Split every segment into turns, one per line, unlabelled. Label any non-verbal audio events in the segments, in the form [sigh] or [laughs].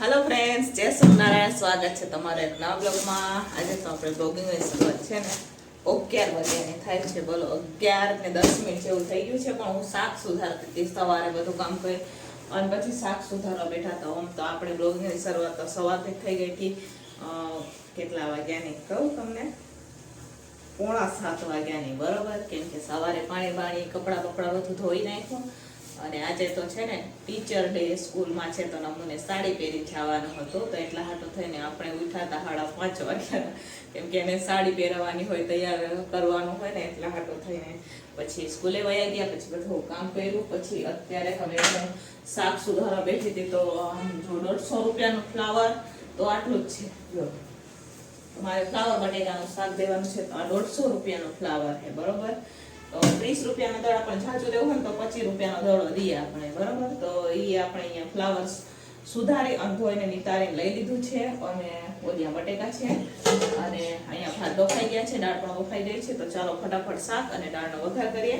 Hello friends જય સ્વામિનારાયણ. સ્વાગત છે તમારા એક નવા બ્લોગમાં. આજે તો આપણે બ્લોગિંગની શરૂઆત છે ને. અગિયાર વાગ્યાની થાય છે. બોલો, અગિયાર ને દસ મિનિટ જેવું થઈ ગયું છે, પણ હું શાક સુધારતી હતી. સવારે બધું કામ કરી અને પછી શાક સુધારવા બેઠા હતા આમ તો આપણે બ્લોગિંગની શરૂઆત તો સવારથી થઈ ગઈ હતી. કેટલા વાગ્યાની કહું તમને? પોણા સાત વાગ્યાની. બરોબર? કેમ કે સવારે પાણી બાણી કપડાં બપડા બધું ધોઈ નાખ્યું. અને આજે તો છે ને ટીચર ડે સ્કૂલમાં છે તો નમુને સાડી પહેરી જવાનું હતું, તો એટલા હાટો થઈને આપણે ઉઠાતા હાડા પાંચ વાગ્યા. કેમ કે એને સાડી પહેરવાની હોય, તૈયાર કરવાનું હોય ને, એટલા હાટો થઈને પછી સ્કૂલે વયા ગયા, પછી બધું કામ કર્યું, પછી અત્યારે હવે હું શાક સુધારા બેઠી હતી તો જો દોઢસો રૂપિયાનું ફ્લાવર તો આટલું જ છે. મારે ફ્લાવર બટેકાનું શાક દેવાનું છે, તો આ દોઢસો રૂપિયાનું ફ્લાવર છે, બરોબર? ત્રીસ રૂપિયાનો દળ આપણે જાજુ લેવું હોય ને તો પચીસ રૂપિયાનો દડો દઈએ આપણે, બરાબર? તો એ આપણે અહીંયા ફ્લાવર્સ સુધારી અને ધોઈને નિતારીને લઈ લીધું છે અને ઓલિયા બટેકા છે. અને અહીંયા ભાત બફાઈ ગયા છે, દાળ પણ બફાઈ ગઈ છે. તો ચાલો ફટાફટ શાક અને દાળનો વઘાર કરીએ.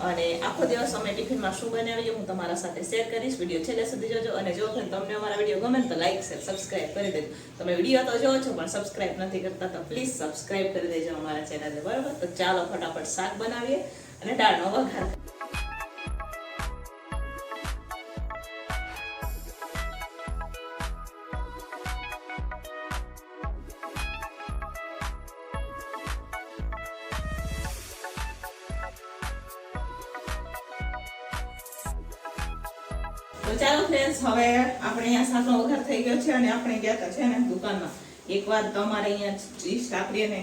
અને આખો દિવસ અમે ટિફિનમાં શું બનાવીએ હું તમારા સાથે શેર કરીશ. વીડિયો છેલ્લે સુધી જોજો અને જો તમને અમારા વીડિયો ગમે તો લાઈક શેર સબસ્ક્રાઇબ કરી દેજો. તમે વીડિયો તો જોવો છો પણ સબસ્ક્રાઈબ નથી કરતા તો પ્લીઝ સબસ્ક્રાઈબ કરી દેજો અમારા ચેનલને બરાબર? તો ચાલો ફટાફટ શાક બનાવીએ અને દાળનો વઘાર તો ચાલો ફ્રેન્ડ્સ હવે આપણે અહીંયા સાંજનો વઘાર થઈ ગયો છે અને આપણે ગયા હતા છે ને દુકાનમાં. એક વાર તમારે અહીંયા ઈ સાપરીએ ને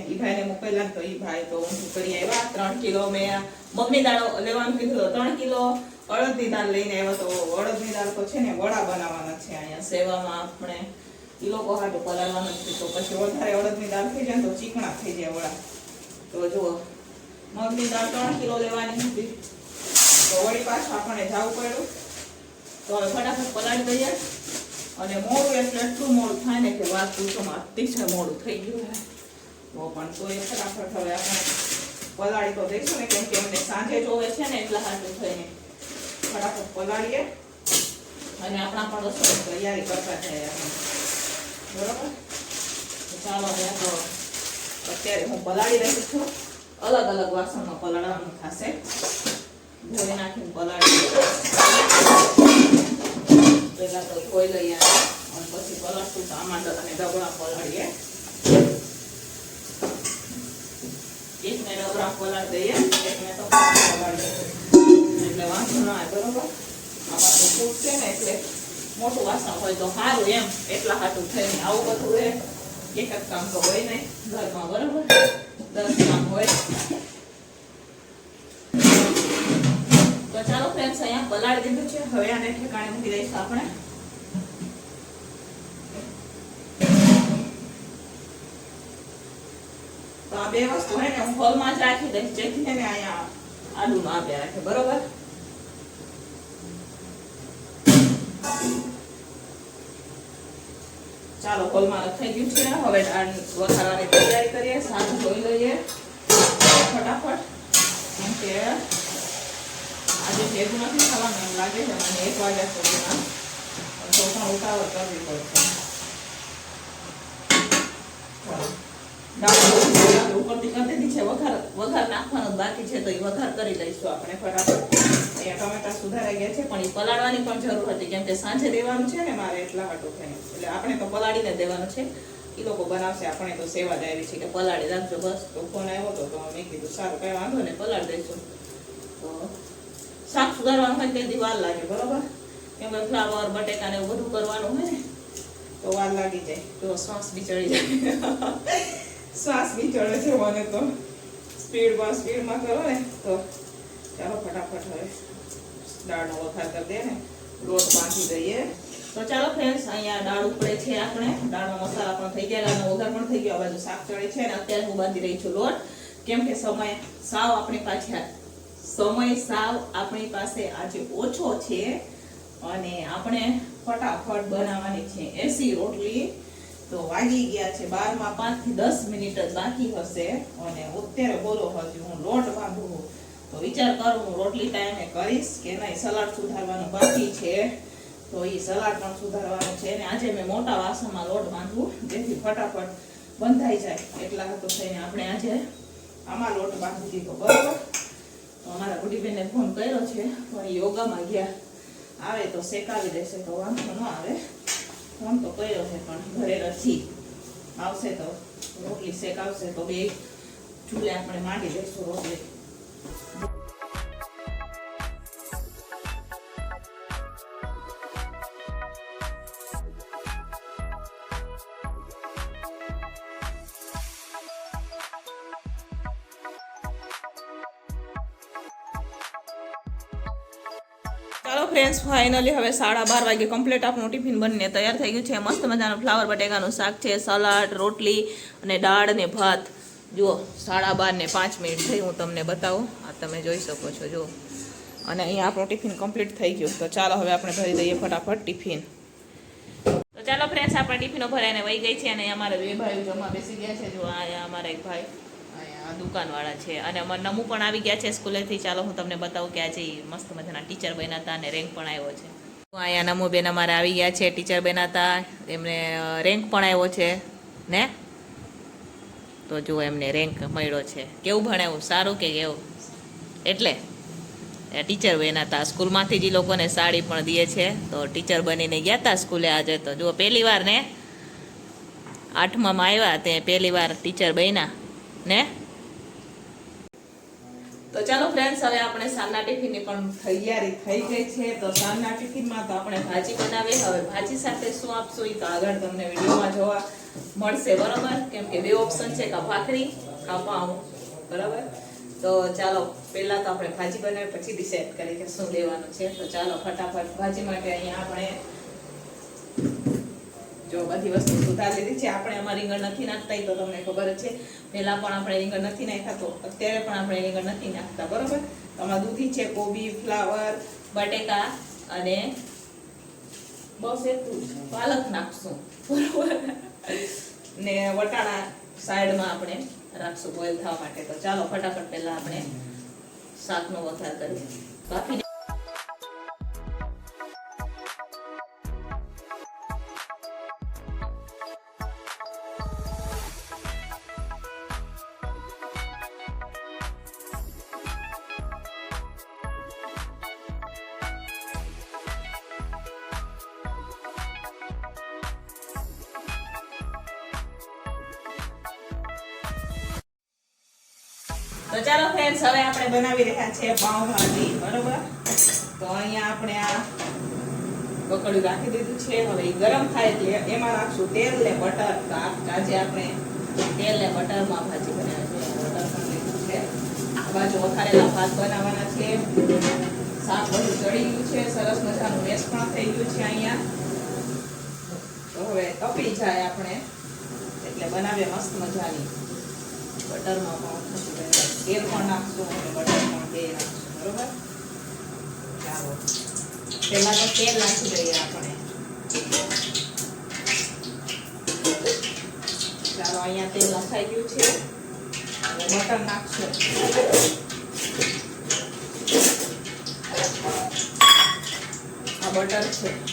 મોકલેલા તો આવ્યા. ત્રણ કિલો મેં મગની દાળ લેવાનું કીધું ત્રણ કિલો અડદની દાળ લઈને આવ્યો તો અડદની દાળ તો છે ને વડા બનાવવાના છે અહીંયા સેવામાં આપણે. ઈ લોકો હાટું પલાળવાના છે. તો પછી વધારે અડદની દાળ થઈ જાય તો ચીકણા થઈ જાય વડા. તો જુઓ, મગની દાળ ત્રણ કિલો લેવાની હતી. તો વળી પાછું આપણે જવું પડ્યું. તો હવે ફટાફટ પલાળી દઈએ. અને મોડું એટલે એટલું મોડું થાય ને કે વાત પૂછોમાં અતિશય મોડું થઈ ગયું તો પણ તો એ ફટાફટ હવે આપણે પલાળી તો દઈશું ને, કેમ કે એમને સાંજે જોવે છે ને એટલા સાચું થઈને. ફટાફટ પલાળીએ. અને આપણા પણ રસોઈ તૈયારી કરતા જઈએ આપણે. બરોબર? ચાલો હવે તો અત્યારે હું પલાળી રહી છું. અલગ અલગ વાસણમાં પલાળવાનું થશે. ધોઈ નાખીને પલાળી પહેલા તો ધોઈ લઈએ અને પછી પલાળશું ટમાટર અને ડબરા પલાળીએ. એકને ડબરા પલાળી દઈએ એકને તો પલાળી એટલે વાંધો ના આવે, બરોબર? આમાં તો છે ને એટલે મોટું વાસણ હોય તો સારું એમ, એટલા હાટું થઈને આવું બધું એ એક જ કામ તો હોય નહીં, ઘરમાં, બરોબર? દસ કામ હોય. ફ્રેન્ડ્સ અહીંયા પલાળી દીધું છે. હવે આને ઠેકાણે મૂકી દઈશું આપણે. બે વસ્તુ હે ને હું હોલમાં જ રાખી દઈશ, જેથી ને અહીંયા આલુમાં આપે રાખે, બરોબર? ચાલો, હોલમાં થઈ ગયું છે. હવે વસાવાની તૈયારી કરીએ શાક ધોઈ લઈએ. ફટાફટ કેમ કે આજે ભેગું નથી થવાનું એમ લાગે છે, મને એક વાગ્યા સુધીમાં. તો પણ ઉતાવળ કરવી પડશે. કરી છે, વઘાર વઘાર બાકી છે, તો એ વઘાર કરી લઈશું આપણે ફટાફટ. અહીંયા ટમેટા સુધારા ગયા છે, પણ એ પલાળવાની પણ જરૂર હતી, કેમ કે સાંજે દેવાનું છે ને, મારે એટલા હાટું થાય. એટલે આપણે તો પલાળીને દેવાનું છે. એ લોકો બનાવશે, આપણે તો સેવા જ આવી છે કે પલાળી રાખજો. બસ, તો ફોન આવ્યો હતો તો મેં કીધું, સારું, કઈ વાંધો ને પલાળી દઈશું. તો શાક સુધારવાનું હોય તેથી વાર લાગે બરાબર? કેમ કે ફ્લાવર બટેકા ને એવું બધું કરવાનું હોય ને તો વાર લાગી જાય. તો શ્વાસ બી ચડી જાય. શ્વાસ બી ચડે છે મને તો. સ્પીડમાં સ્પીડમાં કરો ને તો ચાલો ફટાફટ હવે દાળનો વઘાર કરી દે ને લોટ બાંધી દઈએ. તો ચાલો ફ્રેન્ડ્સ અહીંયા દાળ ઉપડે છે આપણે. દાળનો મસાલા પણ થઈ ગયા દાળનો વઘાર પણ થઈ ગયો. આ બાજુ શાક ચડે છે અને અત્યારે હું બાંધી રહી છું લોટ. કેમ કે સમય સાવ આપણી પાસે સમય સાવ આપણી પાસે આજે ઓછો છે અને આપણે ફટાફટ બનાવવાની છે. એસી રોટલી તો વાગી ગયા છે બારમાં પાંચથી દસ મિનિટ જ બાકી હશે અને અત્યારે બોલો હજી હું લોટ બાંધું તો વિચાર કરું, હું રોટલી ટાઈમે કરીશ કે નહીં? સલાડ સુધારવાનું બાકી છે. તો એ સલાડ પણ સુધારવાનું છે અને આજે મેં મોટા વાસણમાં લોટ બાંધવું જેથી ફટાફટ બંધાઈ જાય. એટલા હતો થઈને આપણે આજે આમાં લોટ બાંધી દીધો. બરોબર? તો અમારા ગુડીબેનને ફોન કર્યો છે, પણ યોગામાં ગયા. આવે તો શેકાવી દેશે તો વાંધો ન આવે. ફોન તો કર્યો છે, પણ ઘરે નથી. આવશે તો રોટલી શેકાવશે તો બે. ચૂલે આપણે માંડી દઈશું રોટલી. ફ્રેન્ડ્સ ફાઇનલી હવે સાડા બાર વાગે કમ્પ્લીટ આપણું ટિફિન બનીને તૈયાર થઈ ગયું છે. મસ્ત મજાનું ફ્લાવર બટેકાનું શાક છે સલાડ રોટલી અને દાળ ને ભાત. જુઓ, સાડા બાર ને પાંચ મિનિટ થઈ, હું તમને બતાવું. આ તમે જોઈ શકો છો, જુઓ. અને અહીંયા આપણું ટિફિન કમ્પ્લીટ થઈ ગયું. તો ચાલો હવે આપણે ભરી દઈએ ફટાફટ ટિફિન તો ચાલો ફ્રેન્ડ્સ આપણા ટિફિનો ભરાઈને વહી ગઈ છે અને અમારા બે ભાઈઓ જમવા બેસી ગયા છે. જો આ અમારા એક ભાઈ. દુકાનવાળા છે. અને અમારા નમુ પણ આવી ગયા છે સ્કૂલેથી. ચાલો હું તમને બતાવું કે આજે મસ્ત મજાના ટીચર બન્યા હતા અને રેન્ક પણ આવ્યો છે. અહીંયા નમુબેન અમારે આવી ગયા છે, ટીચર બન્યા હતા. એમને રેન્ક પણ આવ્યો છે. ને? તો જુઓ એમને રેન્ક મળ્યો છે. કેવું ભણાવ્યું? સારું કે કેવું? એટલે? ટીચર બન્યા હતા. સ્કૂલમાંથી જ એ લોકોને સાડી પણ દે છે. તો ટીચર બનીને ગયા હતા સ્કૂલે આજે. તો જુઓ, પહેલી વાર ને આઠમામાં આવ્યા તે પહેલી વાર ટીચર બન્યા. ને? તો ચાલો ફ્રેન્ડ્સ હવે આપણે સાંજના ટિફિનની પણ તૈયારી થઈ ગઈ છે. તો સાંજના ટિફિનમાં તો આપણે ભાજી બનાવીએ હવે ભાજી સાથે શું આપશું એ તો આગળ તમને વિડીયોમાં જોવા મળશે, બરોબર? કેમ કે બે ઓપ્શન છે, કા ભાખરી, કા પાઉં, બરાબર? તો ચાલો, પહેલા તો આપણે ભાજી બનાવી, પછી ડિસાઈડ કરીએ કે શું લેવાનું છે. તો ચાલો, ફટાફટ ભાજી માટે અહીંયા આપણે જો બધી વસ્તુ સુધાર લીધી છે. આપણે એમાં રીંગણ નથી નાખતા તો તમને ખબર છે. પહેલાં પણ આપણે રીંગણ નથી નાખ્યા તો અત્યારે પણ આપણે રીંગણ નથી નાખતા, બરાબર? આમાં દૂધી છે, કોબી, ફ્લાવર, બટેકા અને બસ એટલું પાલક નાખશું, બરાબર? ને વટાણા સાઈડમાં આપણે રાખશું બોઇલ થવા માટે. તો ચાલો, ફટાફટ પહેલાં આપણે શાકનો વઘાર કરીએ. બાકી તો ચાલો ફ્રેન્ડ્સ હવે આપણે બનાવી રહ્યા છીએ પાવભાજી બરોબર? તો અહીંયા આપણે આ પકડ્યું રાખી દીધું છે. હવે એ ગરમ થાય એટલે એમાં રાખશું તેલ ને બટર. તો આજે આપણે તેલ ને બટરમાં ભાજી બનાવી છે. બટર પણ લીધું છે. બાજુ વખારેલા ભાત બનાવવાના છે. શાક બધું ચડી ગયું છે. સરસ મજાનું મેસ પણ થઈ ગયું છે અહીંયા. તો હવે તપી જાય આપણે. એટલે બનાવીએ મસ્ત મજાની. બટરમાં પણ થતું રહે. તેલ પણ નાખશું અને બટર પણ બે નાખશું, બરોબર? ચાલો. પહેલા તો તેલ નાખી દઈએ આપણે. ચાલો, અહીંયા તેલ નખાઈ ગયું છે. હવે બટર નાખશું. આ બટર છે.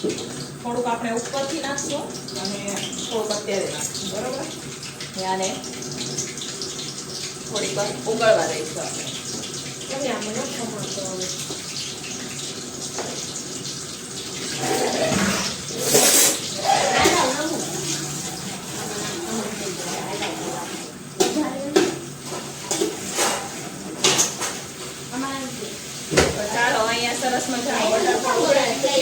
થોડુંક આપણે ઉપરથી નાખશું અને થોડુંક અત્યારે નાખશું બરોબર? આને થોડીક વાર ઉગળવા દઈશું આપણે. ચાલો અહીંયા સરસ મજાનું બટર પણ ઉકળાય છે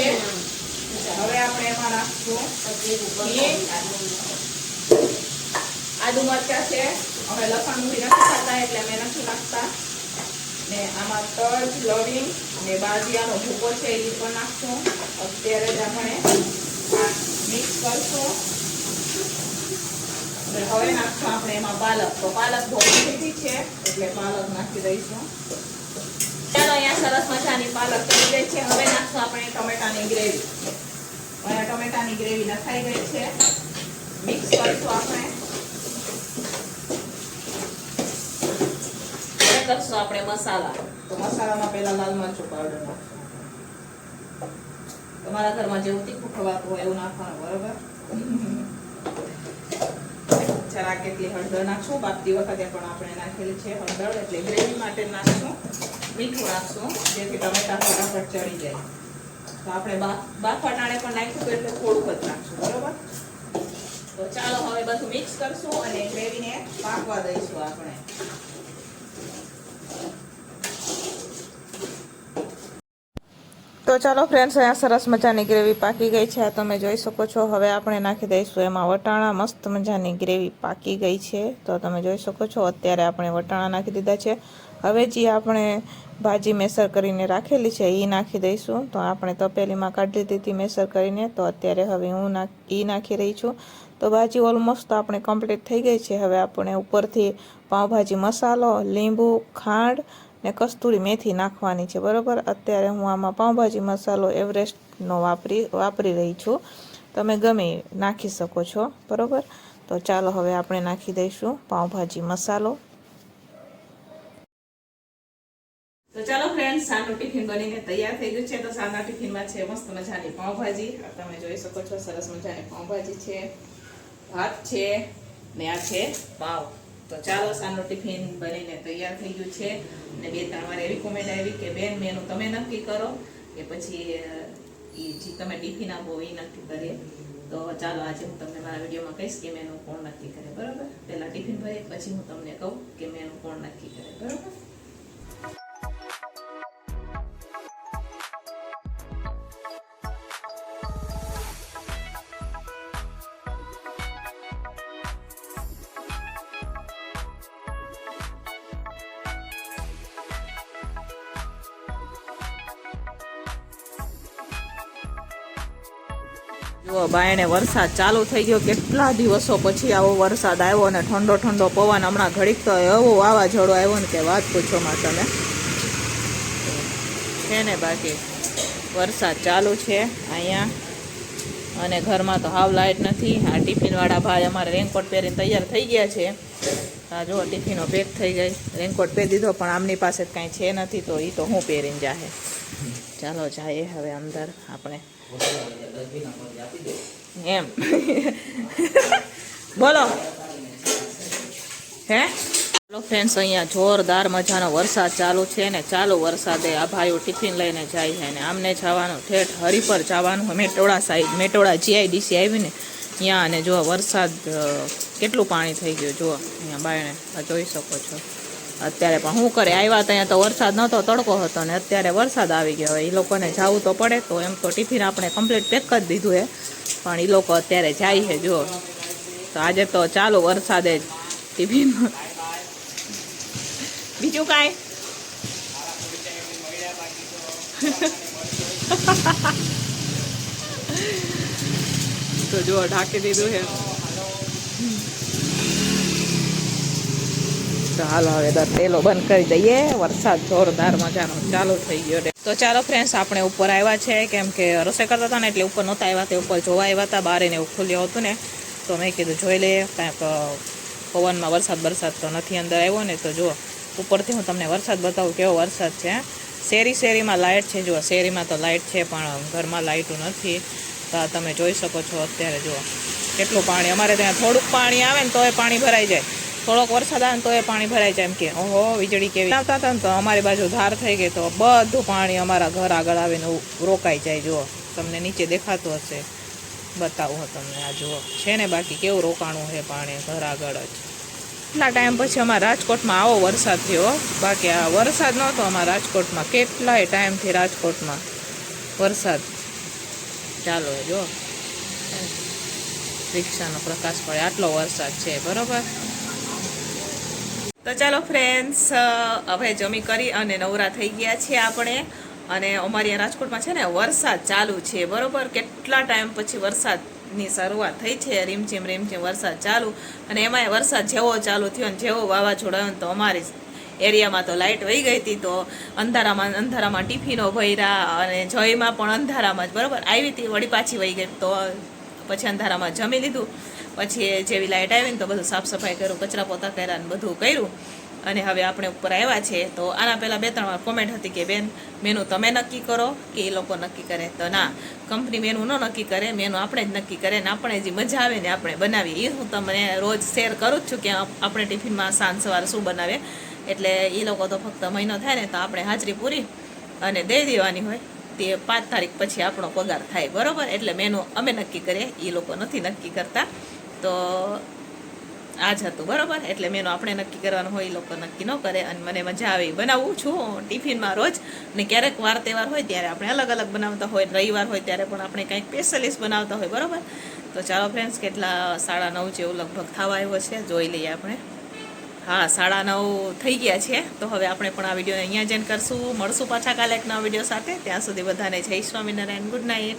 આપણે એમાં આદુ મરચાં છે. અમે લસણ ઊંધી નથી ખાતા, એટલે અમે નથી નાખતા. ને આમાં તજ, લવિંગ ને બાજિયાનો ભૂકો છે, એ પણ નાખશું. અત્યારે જ આપણે મિક્સ કરશું. હવે નાખશું આપણે એમાં પાલક. તો પાલક લીધી છે, એટલે પાલક નાખી દઈશું. ચાલો, અહીંયા સરસ મજાની પાલક કરી દે છે. હવે નાખશું આપણે ટમેટાની ગ્રેવી. ટમેટાની ગ્રેવી નખાઈ ગઈ છે. મિક્સ કરીશું આપણે. કરશું આપણે મસાલા. તો મસાલામાં પહેલા લાલ મરચું પાવડર તમારા ઘરમાં જેવું તીખું ખવાતું હોય એવું નાખવાનું બરોબર? જરા કેટલી હળદર નાખશું. બાપતી વખતે પણ આપણે નાખેલી છે હળદર એટલે ગ્રેવી માટે નાખશું. મીઠું નાખશું જેથી ટમેટા ફટાફટ ચડી જાય. તો આપણે બાફા ટાણે પણ નાખ્યું એટલે થોડુંક જ નાખશું, બરોબર? તો ચાલો હવે બધું મિક્સ કરશું અને ગ્રેવીને પાકવા દઈશું આપણે. તો ચાલો ફ્રેન્ડ્સ અહીંયા સરસ મજાની ગ્રેવી પાકી ગઈ છે. આ તમે જોઈ શકો છો. હવે આપણે નાખી દઈશું એમાં વટાણા. મસ્ત મજાની ગ્રેવી પાકી ગઈ છે. તો તમે જોઈ શકો છો, અત્યારે આપણે વટાણા નાખી દીધા છે. હવે જે આપણે ભાજી મેસર કરીને રાખેલી છે એ નાખી દઈશું. તો આપણે તપેલીમાં કાઢી લીધી હતી મેસર કરીને. તો અત્યારે હવે હું નાખ એ નાખી રહી છું. તો ભાજી ઓલમોસ્ટ આપણે કમ્પ્લીટ થઈ ગઈ છે. હવે આપણે ઉપરથી પાઉંભાજી મસાલો, લીંબુ, ખાંડ ને કસ્તુરી મેથી નાખવાની છે. બરોબર? અત્યારે હું આમાં પાઉંભાજી મસાલો એવરેસ્ટનો વાપરી વાપરી રહી છું. તમે ગમે નાખી શકો છો. બરોબર? તો ચાલો હવે આપણે નાખી દઈશું પાઉંભાજી મસાલો. સાંજનું ટિફિન બનીને તૈયાર થઈ ગયું છે. તો સાંજના ટિફિનમાં છે મસ્ત મજાની પાઉંભાજી. આ તમે જોઈ શકો છો, સરસ મજાની પાઉંભાજી છે. ભાત છે ને આ છે પાવ. તો ચાલો સાંજનું ટિફિન બનીને તૈયાર થઈ ગયું છે. ને બે ત્રણ વાર એવી કોમેન્ટ આવી કે, બેન, મેનુ તમે નક્કી કરો. કે પછી એ જે તમે ટિફિન આપો એ નક્કી કરીએ. તો ચાલો આજે હું તમને મારા વિડીયોમાં કહીશ કે મેનુ કોણ નક્કી કરે, બરાબર? પહેલાં ટિફિન ભરી પછી હું તમને કહું કે મેનુ કોણ નક્કી કરે, બરોબર? જુઓ બાયણે વરસાદ ચાલુ થઈ ગયો. કેટલા દિવસો પછી આવો વરસાદ આવ્યો અને ઠંડો ઠંડો પવન હમણાં ઘડીક તો એવો વાવાઝોડો આવ્યો ને કે વાત પૂછો માં તમે. છે ને બાકી, વરસાદ ચાલુ છે અહીંયા. અને ઘરમાં તો હાવ લાઇટ નથી. આ ટિફિનવાળા ભાઈ અમારે રેનકોટ પહેરીને તૈયાર થઈ ગયા છે. આ જો ટિફિનો પેક થઈ ગઈ. રેનકોટ પહેરી દીધો, પણ આમની પાસે કાંઈ છે નથી તો એ તો હું પહેરીને જાહે. ચાલો જઈએ હવે અંદર આપણે. એમ. [laughs] બોલો. હે? ચાલો ફ્રેન્ડ્સ અહીંયા જોરદાર મજાનો વરસાદ ચાલુ છે ને ચાલુ વરસાદે આ ભાઈઓ ટિફિન લઈને જાય છે ને આમને જવાનું, ઠેઠ હરિપર જવાનું. મેટોડા સાઈડ મેટોડા જીઆઈડીસી આવીને ત્યાં અને જો વરસાદ કેટલું પાણી થઈ ગયું. જુઓ, અહીંયા બાયણે જોઈ શકો છો. અત્યારે પણ શું કરે આવ્યા ત્યાં તો વરસાદ નહોતો, તડકો હતો ને અત્યારે વરસાદ આવી ગયો હવે એ લોકોને જવું તો પડે, તો એમ તો ટિફિન આપણે કમ્પ્લીટ પેક કરી દીધું છે પણ એ લોકો અત્યારે જાય છે જો તો આજે તો ચાલુ વરસાદે જ ટિફિન. બીજું કાંઈ? [laughs] તો જો ઢાંકી દીધું છે તો હાલો હવે તેલો બંધ કરી દઈએ. વરસાદ જોરદાર મજાનો ચાલુ થઈ ગયો તો ચાલો ફ્રેન્ડ્સ આપણે ઉપર આવ્યા છે. કેમ કે રસોઈ કરતા હતા ને એટલે ઉપર નહોતા આવ્યા. તે ઉપર જોવા આવ્યા હતા. બારે ને એવું ખુલ્યું હતું ને. તો મેં કીધું, જોઈ લઈએ કાંઈક પવનમાં વરસાદ વરસાદ તો નથી અંદર આવ્યો ને. તો જુઓ, ઉપરથી હું તમને વરસાદ બતાવું કેવો વરસાદ છે શેરી, શેરીમાં લાઇટ છે. જુઓ, શેરીમાં તો લાઇટ છે, પણ ઘરમાં લાઇટું નથી. તો તમે જોઈ શકો છો અત્યારે, જુઓ. કેટલું પાણી, અમારે ત્યાં થોડુંક પાણી આવે ને તોય પાણી ભરાઈ જાય. થોડોક વરસાદ આવે ને એ પાણી ભરાઈ જાય એમ કે, ઓહો, વીજળી કેવી? આવતા હતા ને તો અમારી બાજુ ધાર થઈ ગઈ તો બધું પાણી અમારા ઘર આગળ આવીને રોકાઈ જાય. જુઓ, તમને નીચે દેખાતું હશે. બતાવું તમને આ, જુઓ. છે ને બાકી કેવું રોકાણું છે પાણી ઘર આગળ જ. કેટલા ટાઈમ પછી અમારા રાજકોટમાં આવો વરસાદ થયો બાકી આ વરસાદ નહોતો અમારા રાજકોટમાં. કેટલાય ટાઈમથી રાજકોટમાં વરસાદ ચાલો જો રિક્ષાનો પ્રકાશ પડે. આટલો વરસાદ છે, બરોબર? તો ચાલો ફ્રેન્ડ્સ હવે જમી કરી અને નવરા થઈ ગયા છીએ આપણે. અને અમારી રાજકોટમાં છે ને વરસાદ ચાલુ છે, બરોબર? કેટલા ટાઈમ પછી વરસાદની શરૂઆત થઈ છે રીમઝીમ રીમઝીમ વરસાદ ચાલુ. અને એમાંય વરસાદ જેવો ચાલુ થયો ને જેવો વાવાઝોડાયો ને તો અમારી એરિયામાં તો લાઇટ વહી ગઈ હતી તો અંધારામાં અંધારામાં ટિફિનો ભર્યા અને જયમાં પણ અંધારામાં જ, બરોબર? આવી હતી, વળી પાછી વહી ગઈ તો પછી અંધારામાં જમી લીધું. પછી જેવી લાઇટ આવી ને તો બધું સાફ સફાઈ કર્યું, કચરા પોતા કર્યા ને બધું કર્યું. અને હવે આપણે ઉપર આવ્યા છે. તો આના પહેલાં બે ત્રણ વાર કોમેન્ટ હતી કે, બેન મેનુ તમે નક્કી કરો કે એ લોકો નક્કી કરે? તો ના કંપની મેનુ ન નક્કી કરે મેનુ આપણે જ નક્કી કરે ને આપણે જે મજા આવે ને આપણે બનાવીએ. એ હું તમને રોજ શેર કરું જ છું કે આપણે ટિફિનમાં સાંજ સવારે શું બનાવે એટલે એ લોકો તો ફક્ત મહિનો થાય ને તો આપણે હાજરી પૂરી અને દઈ દેવાની હોય. તે પાંચ તારીખ પછી આપણો પગાર થાય, બરાબર? એટલે મેનુ અમે નક્કી કરીએ એ લોકો નથી નક્કી કરતા. તો આ જ હતું, બરાબર? એટલે મેનુ આપણે નક્કી કરવાનું હોય એ લોકો નક્કી ન કરે, અને મને મજા આવે બનાવું છું ટિફિનમાં રોજ. ને ક્યારેક વાર તહેવાર હોય ત્યારે આપણે અલગ અલગ બનાવતા હોય, રવિવાર હોય ત્યારે પણ આપણે કંઈક સ્પેશિયલિસ્ટ બનાવતા હોય, બરાબર? તો ચાલો ફ્રેન્ડ્સ કેટલા સાડા નવ જેવું લગભગ થવા આવ્યો છે, જોઈ લઈએ આપણે. હા, સાડા નવ થઈ ગયા છે. તો હવે આપણે પણ આ વીડિયો અહીંયા જ end કરશું. મળશું પાછા કાલે એક નવા વીડિયો સાથે. ત્યાં સુધી બધાને જય સ્વામિનારાયણ. Good night